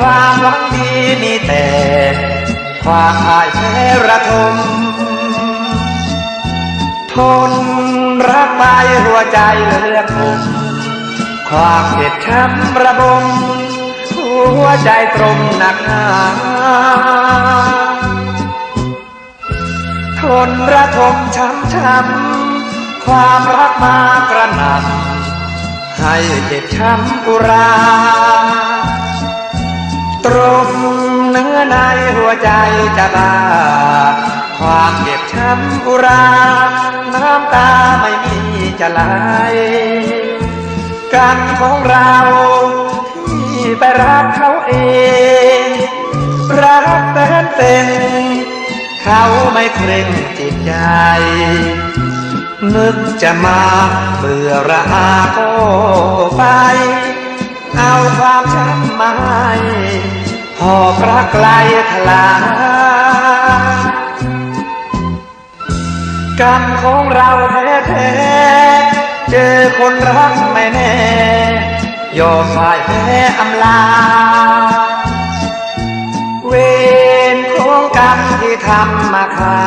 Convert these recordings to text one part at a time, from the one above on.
ความหวังดีมีแต่ ความพ่ายแพ้ระทม ทนรักไปหัวใจเลือทนความเจ็บช้ำระบม หัวใจตรมหนักหนาทนระทมช้ำช้ำความรักมากระ เจ็บช้ำอุรา ตรงเนื้อในหัวใจจะบาดความเจ็บช้ำอุรา น้ำตาไม่มีจะไหลกันของเราที่ไปรักเขาเอง รักแฟนเป็นเขาไม่เคร่งจิตใจนึกจะมาเบื่อระอา หอบรักไกลทลากรรมของเราแท้ๆเจอคนรักไม่แน่ ยอมพ่ายแพ้อำลา เวรของกรรมที่ทำมาค่า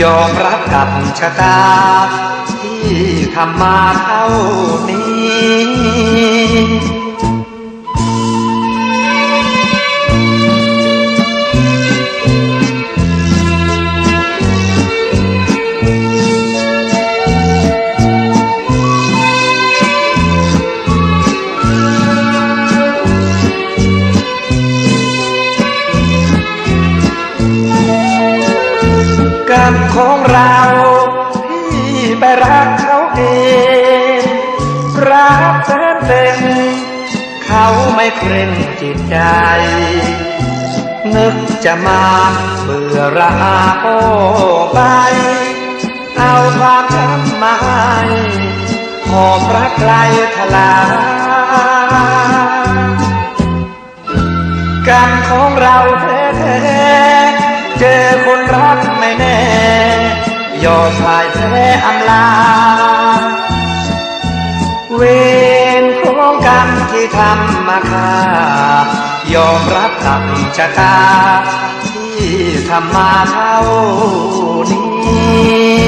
ยอมรับกับชะตา ที่ทำมาเท่านี้ ของเราที่ไปรักเขาเอง รักแฟนเป็นเขาไม่เคร่งจิตใจ นึกจะมาเบื่อระอาโอไป เอาความช้ำมาให้หอบรักไกลทลายกรรมของเราแท้ๆเจอคนรักไม่แน่ ยอมพ่ายแสอำลา เวรของกรรมที่ทำมาค่ายอมรับกับชะตาที่ทำมาเท่านี้